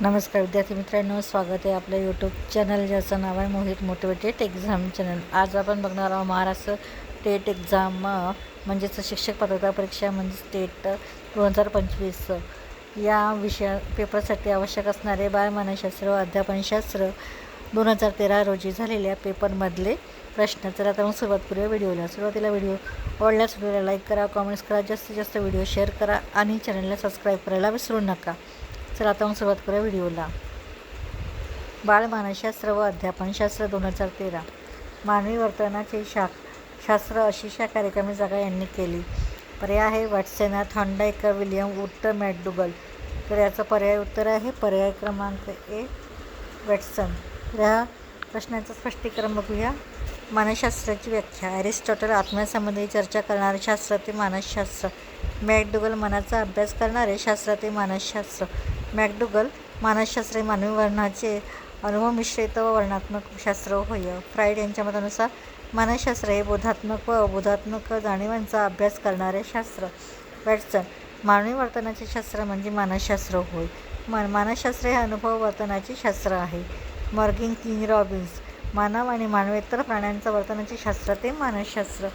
नमस्कार विद्यार्थी मित्रांनो स्वागत आहे आपल्या यूट्यूब चॅनल ज्याचं नाव आहे मोहित मोटिवेटेड एक्झाम चॅनल आज आपण बघणार आहोत महाराष्ट्र टेट एक्झाम म्हणजेच शिक्षक पात्रता परीक्षा म्हणजे स्टेट दोन हजार पंचवीस. या विषया पेपरसाठी आवश्यक असणारे बालमानसशास्त्र व अध्यापनशास्त्र दोन हजार तेरा रोजी झालेल्या पेपरमधले प्रश्न. तर आता मग सुरुवात करूया व्हिडिओला सुरुवातीला व्हिडिओ आवडल्यास व्हिडिओला लाईक करा कॉमेंट्स करा जास्तीत जास्त व्हिडिओ शेअर करा आणि चॅनलला सबस्क्राईब करायला विसरू नका. चला आता मग सुरुवात करूया व्हिडिओला. बालमानसशास्त्र व अध्यापनशास्त्र दोन हजार तेरा. मानवी वर्तनाचे शा शास्त्र अशी शाखा रिकामी जागा यांनी केली. पर्याय आहे वाटसेना थॉन्डायकर विलियम उत्तर मॅटडुगल तर याचं पर्याय उत्तर आहे पर्याय क्रमांक ए वॅटसन. तर ह्या प्रश्नाचं स्पष्टीकरण बघूया. मानसशास्त्राची व्याख्या. ॲरिस्टॉटल आत्म्यासंबंधी चर्चा करणारे शास्त्र ते मानसशास्त्र. मॅकडुगल मनाचा अभ्यास करणारे शास्त्र ते मानसशास्त्र. मॅकडुगल मानसशास्त्र हे मानवी वर्णाचे अनुभव मिश्रित व वर्णात्मक शास्त्र होय. फ्राईड यांच्या मतानुसार मानसशास्त्र हे बोधात्मक व अबोधात्मक जाणीवांचा अभ्यास करणारे शास्त्र. वॅटसन मानवी वर्तनाचे शास्त्र म्हणजे मानसशास्त्र होय. मन मानसशास्त्र हे अनुभव वर्तनाचे शास्त्र आहे. मॉर्गिन किंग रॉबिन्स मानव आणि मानवेतर प्राण्यांचं वर्तनाचे शास्त्र ते मानसशास्त्र.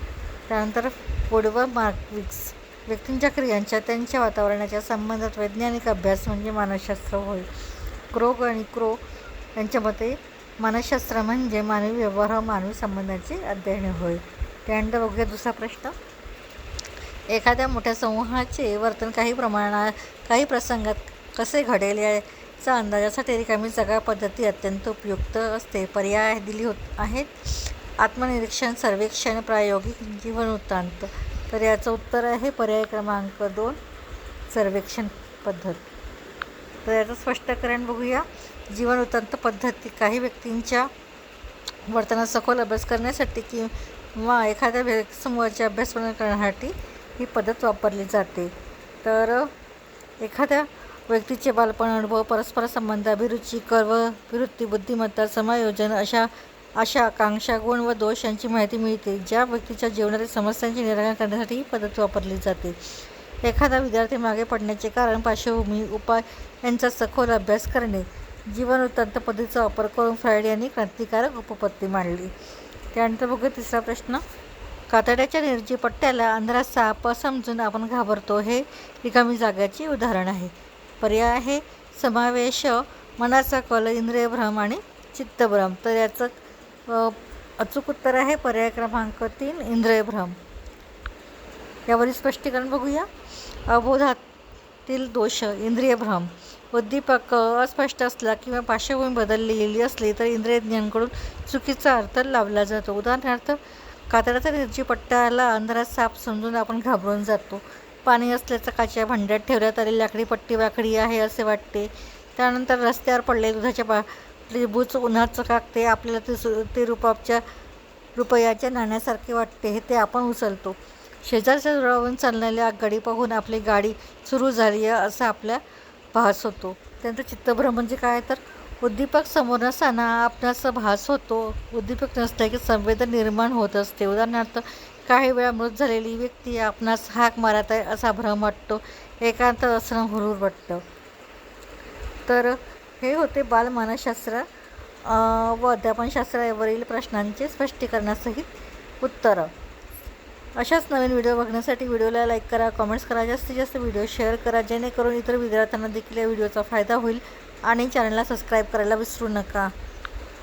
त्यानंतर पुढव मार्कविक्स व्यक्तींच्या क्रियांच्या त्यांच्या वातावरणाच्या संबंधात वैज्ञानिक अभ्यास म्हणजे मानसशास्त्र होय. क्रोग आणि क्रो यांच्या मते मानसशास्त्र म्हणजे मानवी व्यवहार मानवी संबंधाचे अध्ययन होय. त्यानंतर बघूया दुसरा प्रश्न. एखाद्या मोठ्या समूहाचे वर्तन काही प्रमाणात काही प्रसंगात कसे घडेल याचा अंदाजासाठी रिकामी जागा पद्धती अत्यंत उपयुक्त असते. पर्याय दिली होत आहेत. आत्मनिरीक्षण सर्वेक्षण प्रायोगिक जीवन वृत्तांत तर याचं उत्तर आहे पर्याय क्रमांक दोन सर्वेक्षण पद्धत. तर याचं स्पष्टीकरण बघूया. जीवन वृत्तांत पद्धती. काही व्यक्तींच्या वर्तनात सखोल अभ्यास करण्यासाठी किंवा एखाद्या व्य समूहाचे अभ्यास करण्यासाठी ही पद्धत वापरली जाते. तर एखाद्या व्यक्तीचे बालपण अनुभव परस्पर संबंध अभिरुची कर्व विवृत्ती बुद्धिमत्ता समायोजन अशा अशा आकांक्षा गुण व दोष यांची माहिती मिळते ज्या व्यक्तीच्या जीवनातील समस्यांचे निराकरण करण्यासाठी ही पद्धत वापरली जाते. एखादा विद्यार्थी मागे पडण्याचे कारण पार्श्वभूमी उपाय यांचा सखोल अभ्यास करणे जीवन वृत्तांत पद्धतीचा वापर करून फ्रायड यांनी क्रांतिकारक उपपत्ती मांडली. त्यानंतर बघूया तिसरा प्रश्न. कातड्याच्या निर्जी पट्ट्याला अंधारात साप समजून आपण घाबरतो हे रिकामी जाग्याचे उदाहरण आहे. पर्याय आहे समावेश मनाचा कल इंद्रियभ्रम आणि चित्तभ्रम. तर याचं अचूक उत्तर आहे पर्याय क्रमांक तीन इंद्रियभ्रम यावरील स्पष्टीकरण बघूया. अबोधातील दोष इंद्रियभ्रम. उद्दीपक अस्पष्ट असला किंवा पार्श्वभूमी बदललेली असली तर इंद्रियज्ञांकडून चुकीचा अर्थ लावला जातो. उदाहरणार्थ कातडाचा निर्जी पट्ट्याला अंधारात साप समजून आपण घाबरून जातो. पाणी असल्याचं काच्या भांड्यात ठेवण्यात आलेली लाकडी पट्टी वाकडी आहे असे वाटते. त्यानंतर रस्त्यावर पडले दुधाच्या पा बुच उन्हात चकाकते आपल्याला ते सु ते रुपापच्या रुपयाच्या नाण्यासारखे वाटते हे ते आपण उचलतो. शेजारच्या जोरावरून चालणारी आगगाडी पाहून आपली गाडी सुरू झाली आहे असं आपल्या भास होतो. त्यानंतर चित्तभ्रम म्हणजे काय तर उद्दीपक समोर नसताना आपणास भास होतो. उद्दीपक नसतं की संवेदन निर्माण होत असते. उदाहरणार्थ काही वेळा मृत झालेली व्यक्ती आपणास हाक मारत आहे असा भ्रम वाटतो. एकांत असणं हुरूर वाटतं. तर हे होते बालमानसशास्त्र व अध्यापनशास्त्रावरील प्रश्नांचे स्पष्टीकरणासहित उत्तरं. अशाच नवीन व्हिडिओ बघण्यासाठी व्हिडिओला लाईक करा कमेंट्स करा जास्तीत जास्त व्हिडिओ शेअर करा जेणेकरून इतर विद्यार्थ्यांना देखील या व्हिडिओचा फायदा होईल आणि चॅनलला सबस्क्राईब करायला विसरू नका.